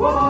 Whoa!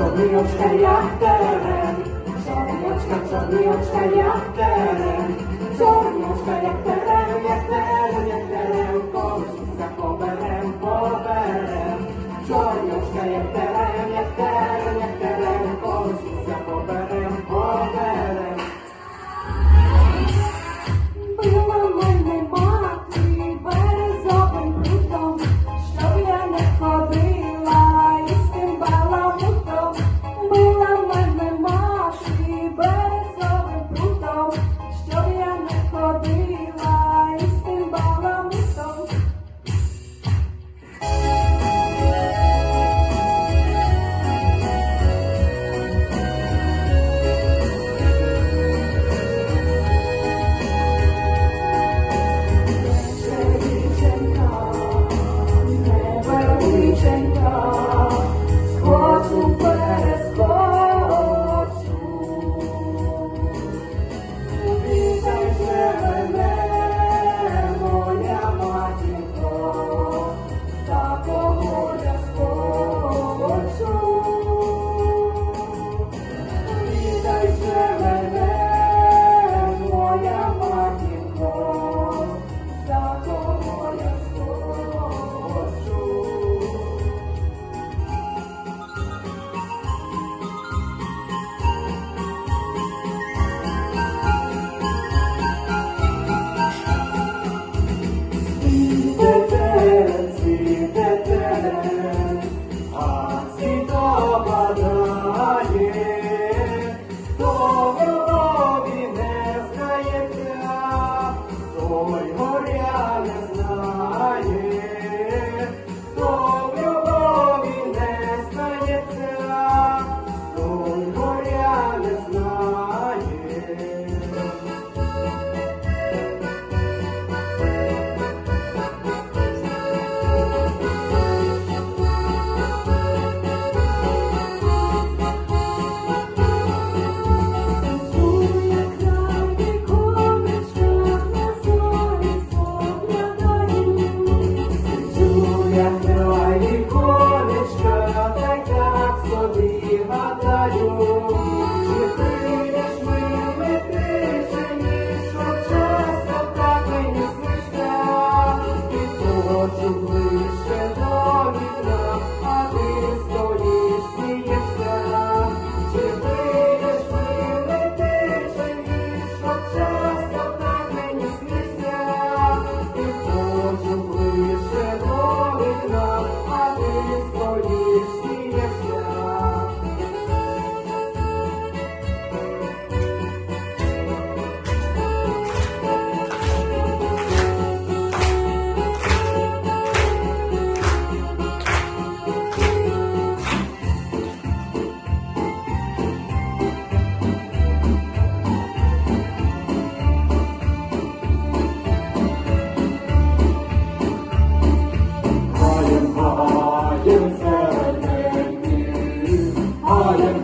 Zabijać charakterem, zabijać, zabijać charakterem, zabijać charakterem.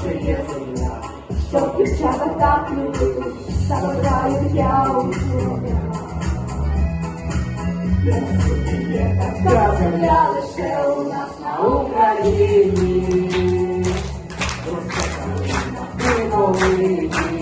що є земля, що дівчата так любить, забирають я у земля лише у нас на Україні. Розпочали на Україні.